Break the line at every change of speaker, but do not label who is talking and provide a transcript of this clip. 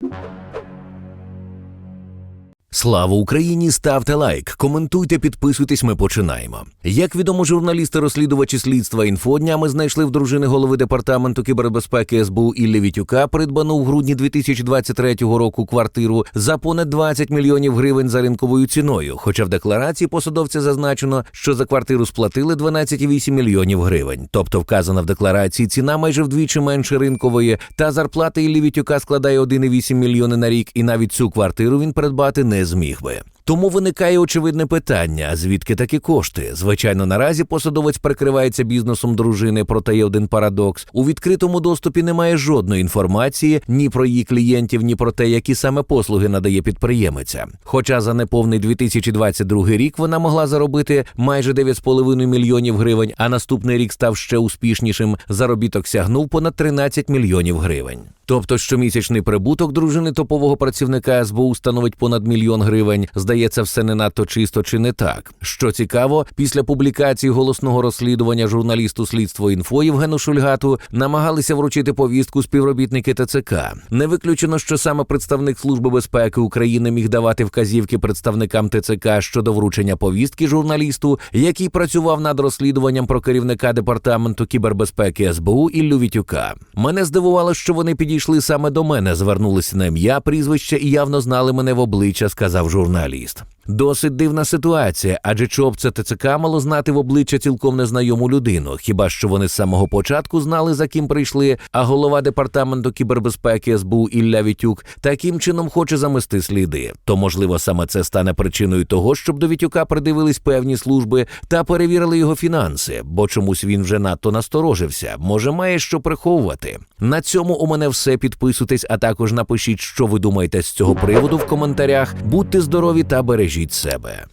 you Слава Україні! Ставте лайк, коментуйте, підписуйтесь. Ми починаємо. Як відомо, журналісти-розслідувачі слідства інфо днями знайшли в дружини голови департаменту кібербезпеки СБУ Іллі Вітюка, придбану в грудні 2023 року квартиру за понад 20 мільйонів гривень за ринковою ціною. Хоча в декларації посадовця зазначено, що за квартиру сплатили 12,8 мільйонів гривень. Тобто вказана в декларації ціна майже вдвічі менше ринкової, та зарплата Іллі Вітюка складає 1,8 мільйони на рік, і навіть цю квартиру він придбати не зміг би. Тому виникає очевидне питання: звідки такі кошти? Звичайно, наразі посадовець прикривається бізнесом дружини, проте є один парадокс. У відкритому доступі немає жодної інформації ні про її клієнтів, ні про те, які саме послуги надає підприємиця. Хоча за неповний 2022 рік вона могла заробити майже 9,5 мільйонів гривень, а наступний рік став ще успішнішим. Заробіток сягнув понад 13 мільйонів гривень. Тобто щомісячний прибуток дружини топового працівника СБУ становить понад мільйон гривень. Здається, все не надто чисто чи не так. Що цікаво, після публікації голосного розслідування журналісту слідство інфо Євгену Шульгату намагалися вручити повістку співробітники ТЦК. Не виключено, що саме представник Служби безпеки України міг давати вказівки представникам ТЦК щодо вручення повістки журналісту, який працював над розслідуванням про керівника департаменту кібербезпеки СБУ Іллю Вітюка. Мене здивувало, що вони підійшли саме до мене, звернулися на ім'я, прізвище і явно знали мене в обличчя, сказав журналіст. Досить дивна ситуація, адже б це ТЦК мало знати в обличчя цілком незнайому людину. Хіба що вони з самого початку знали, за ким прийшли, а голова департаменту кібербезпеки СБУ Ілля Вітюк таким чином хоче замести сліди. То можливо саме це стане причиною того, щоб до Вітюка придивились певні служби та перевірили його фінанси, бо чомусь він вже надто насторожився. Може, має що приховувати. На цьому у мене все. Підписуйтесь, а також напишіть, що ви думаєте з цього приводу в коментарях. Будьте здорові та бережіть себе.